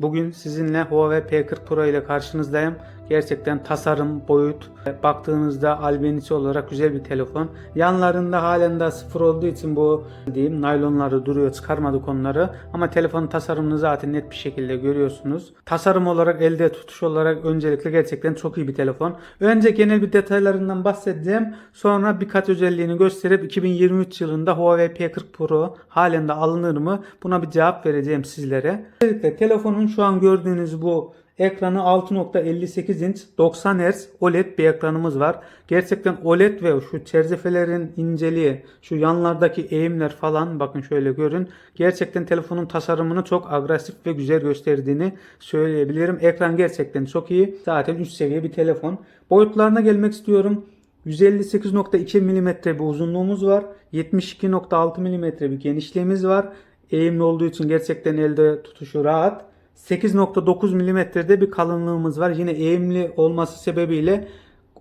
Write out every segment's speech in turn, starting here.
Bugün sizinle Huawei P40 Pro ile karşınızdayım. Gerçekten tasarım, boyut, baktığınızda albenisi olarak güzel bir telefon. Yanlarında halen daha sıfır olduğu için bu diyeyim naylonları duruyor çıkarmadık onları. Ama telefonun tasarımını zaten net bir şekilde görüyorsunuz. Tasarım olarak elde tutuş olarak öncelikle gerçekten çok iyi bir telefon. Önce genel bir detaylarından bahsedeceğim. Sonra birkaç özelliğini gösterip 2023 yılında Huawei P40 Pro halen de alınır mı? Buna bir cevap vereceğim sizlere. Öncelikle telefonun şu an gördüğünüz bu ekranı 6.58 inç 90 Hz OLED bir ekranımız var. Gerçekten OLED ve şu çerzefelerin inceliği, şu yanlardaki eğimler falan bakın şöyle görün. Gerçekten telefonun tasarımını çok agresif ve güzel gösterdiğini söyleyebilirim. Ekran gerçekten çok iyi. Zaten üst seviye bir telefon. Boyutlarına gelmek istiyorum. 158.2 mm bir uzunluğumuz var. 72.6 mm bir genişliğimiz var. Eğimli olduğu için gerçekten elde tutuşu rahat. 8.9 milimetrede bir kalınlığımız var. Yine eğimli olması sebebiyle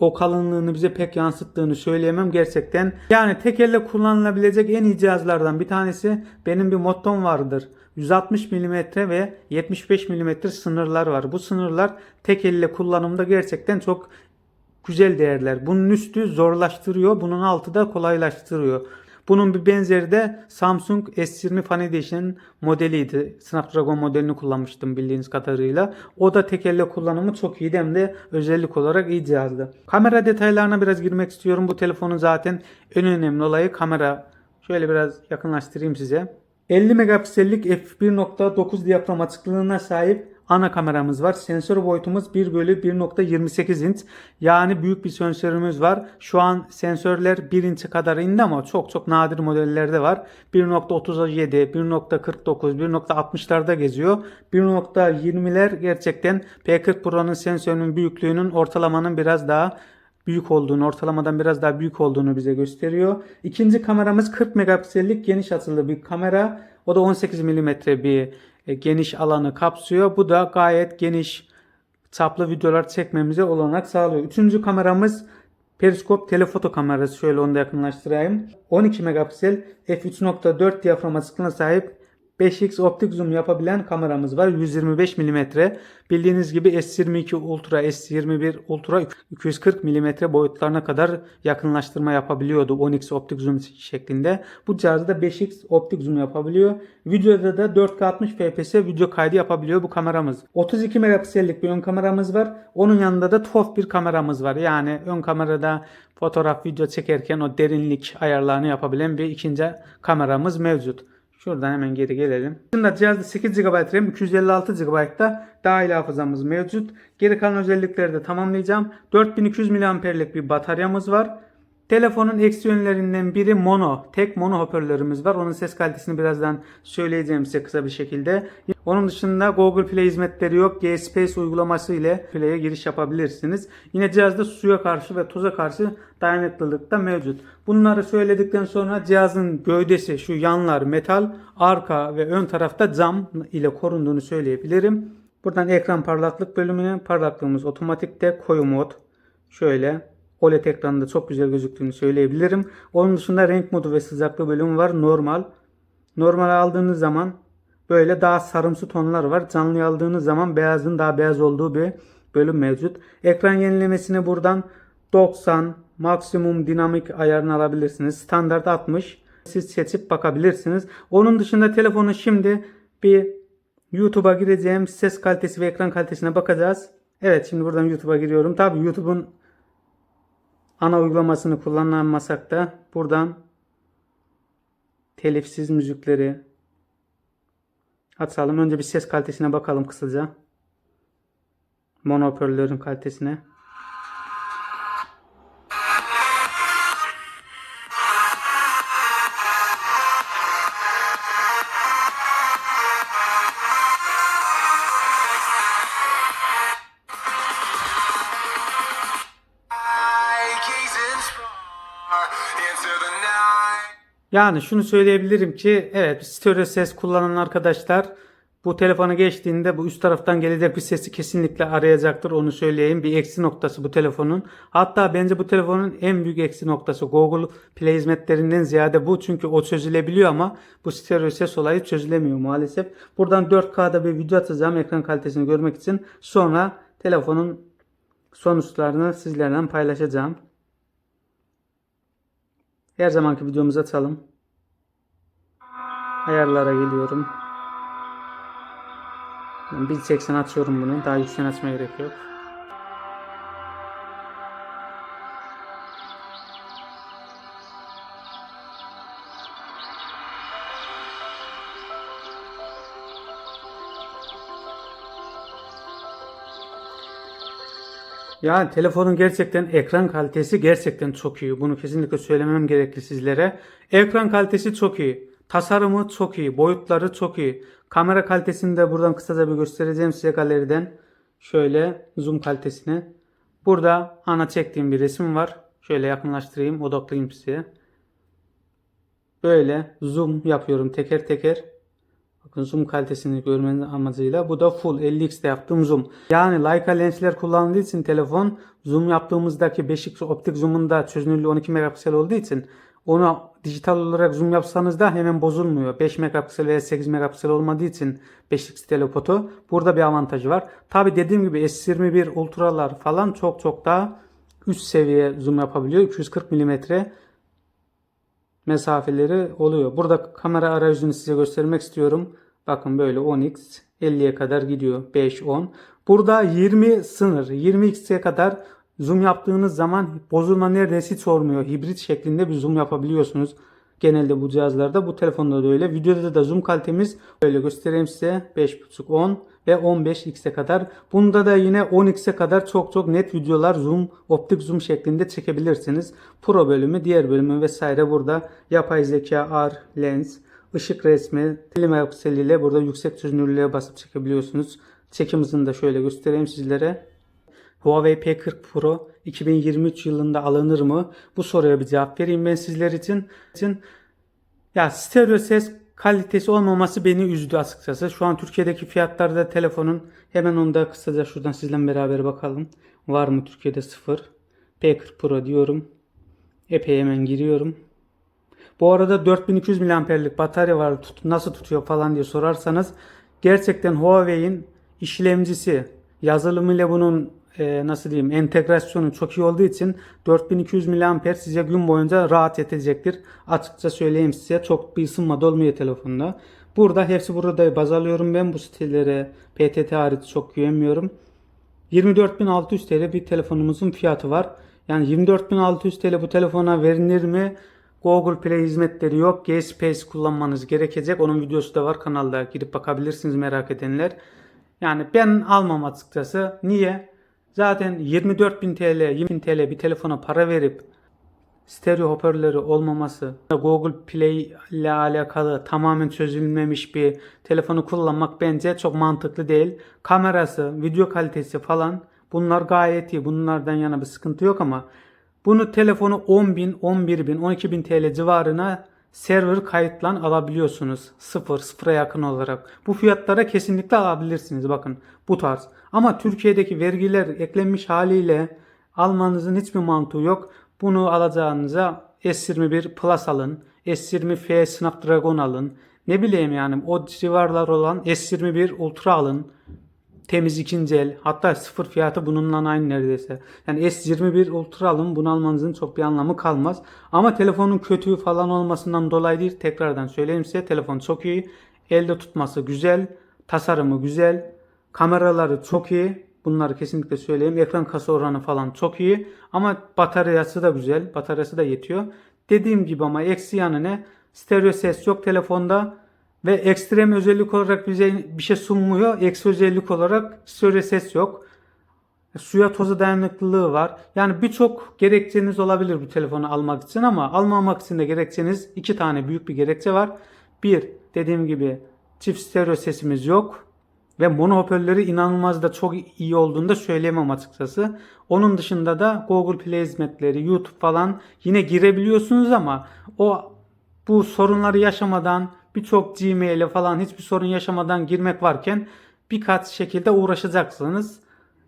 o kalınlığını bize pek yansıttığını söyleyemem gerçekten. Yani tek elle kullanılabilecek en iyi cihazlardan bir tanesi benim bir mottom vardır. 160 mm ve 75 mm sınırlar var. Bu sınırlar tek elle kullanımda gerçekten çok güzel değerler. Bunun üstü zorlaştırıyor, bunun altı da kolaylaştırıyor. Bunun bir benzeri de Samsung S20 Fan Edition modeliydi. Snapdragon modelini kullanmıştım bildiğiniz kadarıyla. O da tek elle kullanımı çok iyiydi hem de özellik olarak iyi cihazdı. Kamera detaylarına biraz girmek istiyorum. Bu telefonun zaten en önemli olayı kamera. Şöyle biraz yakınlaştırayım size. 50 megapiksellik f1.9 diyafram açıklığına sahip ana kameramız var. Sensör boyutumuz 1 bölü 1.28 inç. Yani büyük bir sensörümüz var. Şu an sensörler 1 inçe kadar indi ama çok çok nadir modellerde var. 1.37, 1.49, 1.60'larda geziyor. 1.20'ler gerçekten P40 Pro'nun sensörünün büyüklüğünün ortalamanın biraz daha büyük olduğunu, ortalamadan biraz daha büyük olduğunu bize gösteriyor. İkinci kameramız 40 megapiksellik geniş açılı bir kamera. O da 18 mm bir geniş alanı kapsıyor. Bu da gayet geniş çaplı videolar çekmemize olanak sağlıyor. Üçüncü kameramız periskop telefoto kamerası. Şöyle onu da yakınlaştırayım. 12 megapiksel f3.4 diyafram açıklığına sahip 5x optik zoom yapabilen kameramız var. 125 mm. Bildiğiniz gibi S22 Ultra, S21 Ultra 240 mm boyutlarına kadar yakınlaştırma yapabiliyordu 10x optik zoom şeklinde. Bu cihazda 5x optik zoom yapabiliyor. Videoda da 4K 60 fps video kaydı yapabiliyor bu kameramız. 32 megapiksellik bir ön kameramız var. Onun yanında da TOF bir kameramız var. Yani ön kamerada fotoğraf, video çekerken o derinlik ayarlarını yapabilen bir ikinci kameramız mevcut. Şuradan hemen geri gelelim. Şimdi cihazda 8 GB RAM, 256 GB da dahil hafızamız mevcut. Geri kalan özellikleri de tamamlayacağım. 4200 mAh'lik bir bataryamız var. Telefonun eksi yönlerinden biri mono. Tek mono hoparlörümüz var. Onun ses kalitesini birazdan söyleyeceğim size kısa bir şekilde. Onun dışında Google Play hizmetleri yok. G-Space uygulaması ile Play'e giriş yapabilirsiniz. Yine cihazda suya karşı ve toza karşı dayanıklılık da mevcut. Bunları söyledikten sonra cihazın gövdesi şu yanlar metal, arka ve ön tarafta cam ile korunduğunu söyleyebilirim. Buradan ekran parlaklık bölümüne parlaklığımız otomatikte koyu mod. Şöyle OLED ekranında çok güzel gözüktüğünü söyleyebilirim. Onun dışında renk modu ve sıcaklığı bölümü var. Normal. Normal aldığınız zaman böyle daha sarımsı tonlar var. Canlı aldığınız zaman beyazın daha beyaz olduğu bir bölüm mevcut. Ekran yenilemesini buradan 90 maksimum dinamik ayarını alabilirsiniz. Standart 60. Siz seçip bakabilirsiniz. Onun dışında telefonu şimdi bir YouTube'a gireceğim. Ses kalitesi ve ekran kalitesine bakacağız. Evet şimdi buradan YouTube'a giriyorum. Tabi YouTube'un ana uygulamasını kullanamasak da buradan telifsiz müzikleri açalım. Önce bir ses kalitesine bakalım kısaca. Mono hoparlörün kalitesine. Yani şunu söyleyebilirim ki evet stereo ses kullanan arkadaşlar Bu telefona geçtiğinde bu üst taraftan gelecek bir sesi kesinlikle arayacaktır. Onu söyleyeyim. Bir eksi noktası bu telefonun. Hatta bence bu telefonun en büyük eksi noktası Google Play hizmetlerinden ziyade bu. Çünkü o çözülebiliyor ama bu stereo ses olayı çözülemiyor maalesef. Buradan 4K'da bir video atacağım ekran kalitesini görmek için. Sonra telefonun sonuçlarını sizlerle paylaşacağım. Her zamanki videomuzu açalım. Ayarlara geliyorum. Ben 1080 açıyorum bunu. Daha yüksek açmaya gerek yok. Yani telefonun gerçekten ekran kalitesi gerçekten çok iyi. Bunu kesinlikle söylemem gerekli sizlere. Ekran kalitesi çok iyi. Tasarımı çok iyi. Boyutları çok iyi. Kamera kalitesini de buradan kısaca bir göstereceğim size galeriden. Şöyle zoom kalitesini. Burada ana çektiğim bir resim var. Şöyle yakınlaştırayım. Odaklayayım size. Böyle zoom yapıyorum teker teker. Bakın zoom kalitesini görmeniz amacıyla. Bu da full 50x'te yaptığım zoom. Yani Leica lensler kullanıldığı için telefon zoom yaptığımızdaki 5x optik zoom'un çözünürlüğü 12 megapiksel olduğu için onu dijital olarak zoom yapsanız da hemen bozulmuyor. 5 megapiksel veya 8 megapiksel olmadığı için 5x telefoto. Burada bir avantajı var. Tabi dediğim gibi S21 Ultra'lar falan çok çok daha üst seviye zoom yapabiliyor. 240 milimetre mesafeleri oluyor. Burada kamera arayüzünü size göstermek istiyorum. Bakın böyle 10x 50'ye kadar gidiyor. 5 10. Burada 20 sınır. 20x'e kadar zoom yaptığınız zaman bozulma neredeyse hiç olmuyor. Hibrit şeklinde bir zoom yapabiliyorsunuz. Genelde bu cihazlarda bu telefonda da öyle. Videoda da zoom kalitemiz böyle göstereyim size. 5.5 10 ve 15x'e kadar. Bunda da yine 10x'e kadar çok çok net videolar zoom, optik zoom şeklinde çekebilirsiniz. Pro bölümü, diğer bölümü vesaire burada yapay zeka, R, lens, ışık resmi, 50 megapiksel ile burada yüksek çözünürlüğe basıp çekebiliyorsunuz. Çekim hızını da şöyle göstereyim sizlere. Huawei P40 Pro 2023 yılında alınır mı? Bu soruya bir cevap vereyim ben sizler için. için ya stereo ses kalitesi olmaması beni üzdü açıkçası. Şu an Türkiye'deki fiyatlarda telefonun hemen onu da kısaca şuradan sizle beraber bakalım. Var mı Türkiye'de sıfır? P40 Pro diyorum. Epey hemen giriyorum. Bu arada 4200 mAh'lik batarya var. Tut, nasıl tutuyor falan diye sorarsanız gerçekten Huawei'in işlemcisi yazılımıyla bunun e, nasıl diyeyim entegrasyonu çok iyi olduğu için 4200 mAh size gün boyunca rahat yetecektir. Açıkça söyleyeyim size çok bir ısınma da olmuyor telefonda. Burada hepsi burada baz alıyorum ben bu sitelere PTT hariç çok güvenmiyorum. 24.600 TL bir telefonumuzun fiyatı var. Yani 24.600 TL bu telefona verilir mi? Google Play hizmetleri yok. G-Space kullanmanız gerekecek. Onun videosu da var kanalda. Girip bakabilirsiniz merak edenler. Yani ben almam açıkçası. Niye? Zaten 24.000 TL, 20.000 TL bir telefona para verip stereo hoparlörü olmaması, Google Play ile alakalı tamamen çözülmemiş bir telefonu kullanmak bence çok mantıklı değil. Kamerası, video kalitesi falan bunlar gayet iyi. Bunlardan yana bir sıkıntı yok ama bunu telefonu 10.000, 11.000, 12.000 TL civarına server kayıtlan alabiliyorsunuz. Sıfır, sıfıra yakın olarak. Bu fiyatlara kesinlikle alabilirsiniz. Bakın bu tarz. Ama Türkiye'deki vergiler eklenmiş haliyle almanızın hiçbir mantığı yok. Bunu alacağınıza S21 Plus alın. S20F Snapdragon alın. Ne bileyim yani o civarlar olan S21 Ultra alın. Temiz ikinci el. Hatta sıfır fiyatı bununla aynı neredeyse. Yani S21 Ultra alın. Bunu almanızın çok bir anlamı kalmaz. Ama telefonun kötü falan olmasından dolayı değil. Tekrardan söyleyeyim size. Telefon çok iyi. Elde tutması güzel. Tasarımı güzel. Kameraları çok iyi. Bunları kesinlikle söyleyeyim. Ekran kasa oranı falan çok iyi. Ama bataryası da güzel. Bataryası da yetiyor. Dediğim gibi ama eksi yanı ne? Stereo ses yok telefonda. Ve ekstrem özellik olarak bize bir şey sunmuyor. Eksi özellik olarak stereo ses yok. Suya toza dayanıklılığı var. Yani birçok gerekçeniz olabilir bu telefonu almak için ama almamak için de gerekçeniz iki tane büyük bir gerekçe var. Bir, dediğim gibi çift stereo sesimiz yok. Ve mono hoparlörü inanılmaz da çok iyi olduğunu da söyleyemem açıkçası. Onun dışında da Google Play hizmetleri, YouTube falan yine girebiliyorsunuz ama o bu sorunları yaşamadan birçok Gmail'e falan hiçbir sorun yaşamadan girmek varken birkaç şekilde uğraşacaksınız.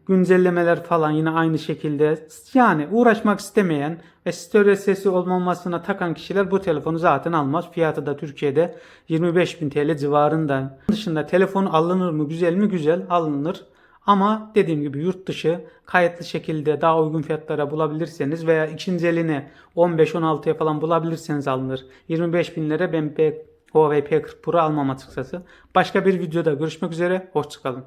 Güncellemeler falan yine aynı şekilde. Yani uğraşmak istemeyen ve stereo sesi olmamasına takan kişiler bu telefonu zaten almaz. Fiyatı da Türkiye'de 25.000 TL civarında. Bunun dışında telefon alınır mı güzel mi güzel alınır. Ama dediğim gibi yurt dışı kayıtlı şekilde daha uygun fiyatlara bulabilirseniz veya ikinci elini 15-16'ya falan bulabilirseniz alınır. 25 binlere ben Huawei P40 Pro almam açıkçası. Başka bir videoda görüşmek üzere. Hoşçakalın.